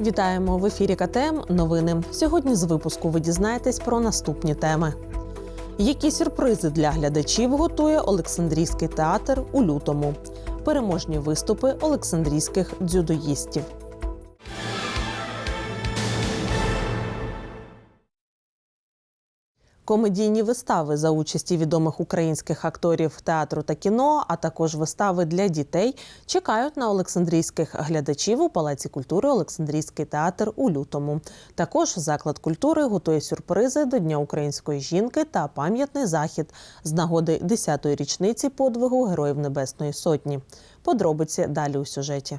Вітаємо в ефірі КТМ. Новини. Сьогодні з випуску ви дізнаєтесь про наступні теми. Які сюрпризи для глядачів готує Олександрійський театр у лютому? Переможні виступи олександрійських дзюдоїстів. Комедійні вистави за участі відомих українських акторів театру та кіно, а також вистави для дітей чекають на олександрійських глядачів у Палаці культури Олександрійський театр у лютому. Також заклад культури готує сюрпризи до Дня української жінки та пам'ятний захід з нагоди 10-ї річниці подвигу Героїв Небесної Сотні. Подробиці далі у сюжеті.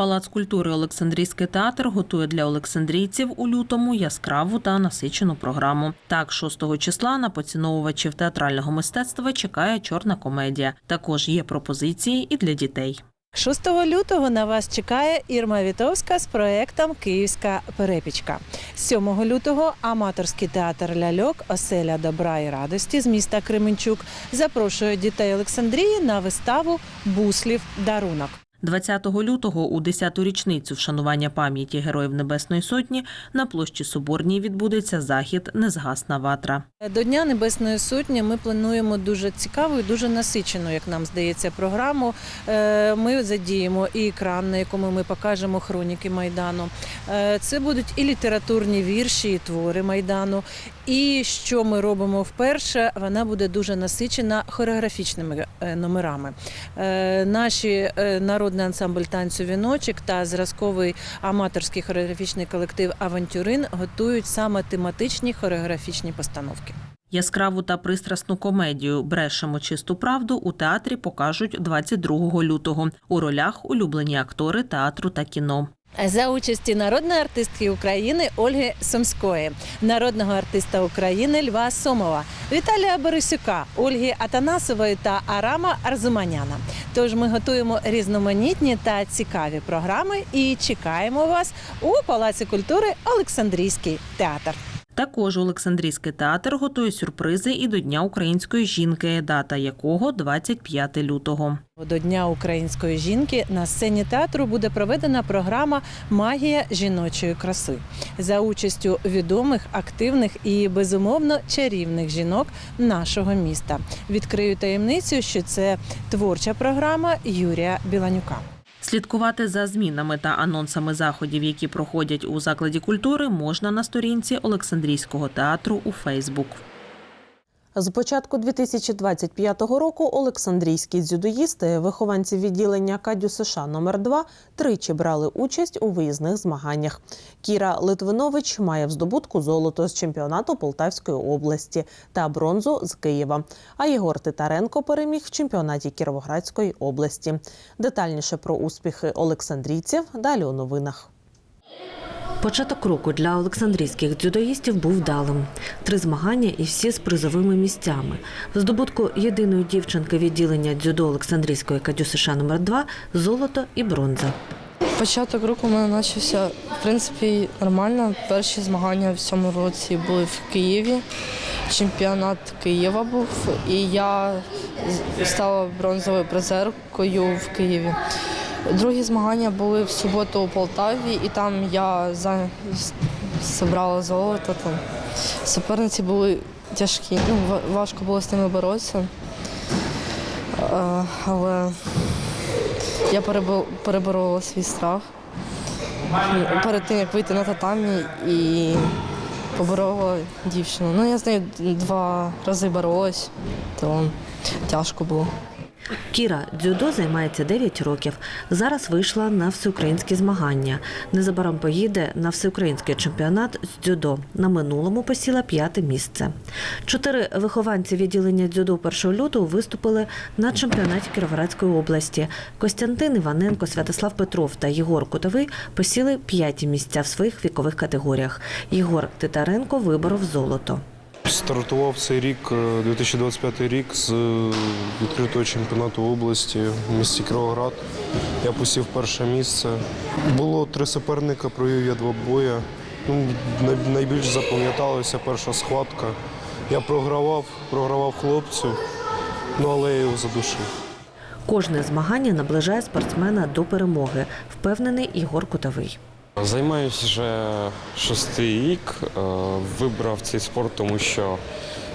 Палац культури Олександрійський театр готує для олександрійців у лютому яскраву та насичену програму. Так, 6 числа на поціновувачів театрального мистецтва чекає чорна комедія. Також є пропозиції і для дітей. 6 лютого на вас чекає Ірма Вітовська з проектом Київська перепічка. 7 лютого аматорський театр Ляльок Оселя добра і радості з міста Кременчук запрошує дітей Олександрії на виставу Буслів дарунок. 20 лютого у 10-ту річницю вшанування пам'яті Героїв Небесної Сотні на площі Соборній відбудеться захід Незгасна ватра. До Дня Небесної Сотні ми плануємо дуже цікаву і дуже насичену, як нам здається, програму. Е, Ми задіємо і екран, на якому ми покажемо хроніки Майдану. Е, Це будуть і літературні вірші, і твори Майдану. І що ми робимо вперше, вона буде дуже насичена хореографічними е, номерами. Наші е, народний ансамбль танцю віночок та зразковий аматорський хореографічний колектив Авантюрин готують саме тематичні хореографічні постановки. Яскраву та пристрасну комедію Брешемо чисту правду у театрі покажуть 22 лютого. У ролях улюблені актори театру та кіно. За участі народної артистки України Ольги Сумської, народного артиста України Льва Сомова, Віталія Борисюка, Ольги Атанасової та Арама Арзуманяна. Тож ми готуємо різноманітні та цікаві програми і чекаємо вас у Палаці культури Олександрійський театр. Також Олександрійський театр готує сюрпризи і до Дня української жінки, дата якого 25 лютого. До Дня української жінки на сцені театру буде проведена програма Магія жіночої краси за участю відомих, активних і безумовно чарівних жінок нашого міста. Відкрию таємницю, що це творча програма Юрія Біланюка. Слідкувати за змінами та анонсами заходів, які проходять у закладі культури, можна на сторінці Олександрійського театру у Фейсбук. З початку 2025 року Олександрійські дзюдоїсти, вихованці відділення Кадю США номер 2 тричі брали участь у виїзних змаганнях. Кіра Литвинович має в здобутку золото з чемпіонату Полтавської області та бронзу з Києва. А Єгор Титаренко переміг в чемпіонаті Кіровоградської області. Детальніше про успіхи олександрійців далі у новинах. Початок року для олександрійських дзюдоїстів був вдалим. Три змагання і всі з призовими місцями. В здобутку єдиної дівчинки відділення дзюдо Олександрійської Кадю США номер 2 золото і бронза. Початок року у мене почався в принципі нормально. Перші змагання в цьому році були в Києві. Чемпіонат Києва був, і я стала бронзовою призеркою в Києві. Другі змагання були в суботу у Полтаві, і там я за... зібрала золото. Там. Суперниці були тяжкі, ну, важко було з ними боротися. Але я переборола свій страх перед тим, як вийти на татамі і поборола дівчину. Ну, я з нею два рази боролась, то тяжко було. Кіра дзюдо займається 9 років. Зараз вийшла на всеукраїнські змагання. Незабаром поїде на всеукраїнський чемпіонат з дзюдо. На минулому посіла п'яте місце. Чотири вихованці відділення дзюдо 1 лютого виступили на чемпіонаті Кіровоградської області. Костянтин Іваненко, Святослав Петров та Єгор Кутовий посіли п'яті місця в своїх вікових категоріях. Єгор Титаренко виборов золото. Стартував цей рік, е, 2025 рік, з е, відкритого чемпіонату області в місті Кіровоград. Я посів перше місце. Було три суперника, провів я два бої. Ну, найбільш запам'яталася перша схватка. Я програвав, програвав хлопцю, ну але я його задушив. Кожне змагання наближає спортсмена до перемоги, впевнений Ігор Кутовий. Займаюся вже шостий рік. Е, Вибрав цей спорт, тому що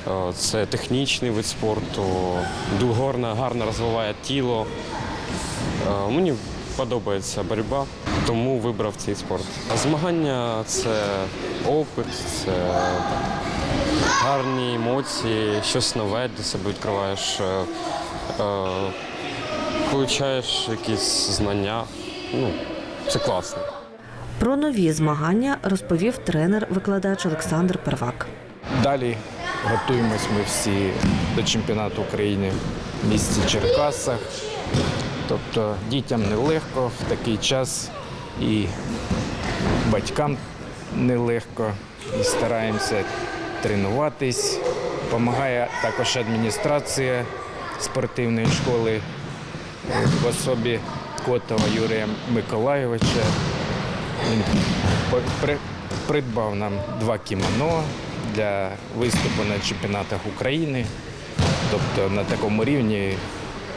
е, це технічний вид спорту, гарно, гарно розвиває тіло. Е, Мені подобається боротьба, тому вибрав цей спорт. Змагання це опит, це гарні емоції, щось нове для себе відкриваєш, получаєш якісь знання. Ну, це класно. Про нові змагання розповів тренер-викладач Олександр Первак. Далі готуємось ми всі до чемпіонату України в місті Черкасах. Тобто дітям нелегко в такий час і батькам нелегко. І стараємося тренуватись. Допомагає також адміністрація спортивної школи в особі Котова Юрія Миколайовича. Він придбав нам два кімоно для виступу на чемпіонатах України. Тобто на такому рівні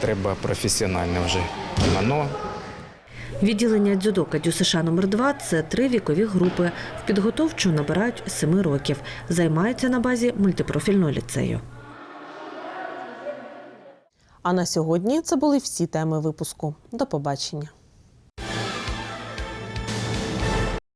треба професіональне вже кімоно. Відділення дзюдо Кадю США номер 2 це три вікові групи. В підготовчу набирають 7 років. Займаються на базі мультипрофільного ліцею. А на сьогодні це були всі теми випуску. До побачення.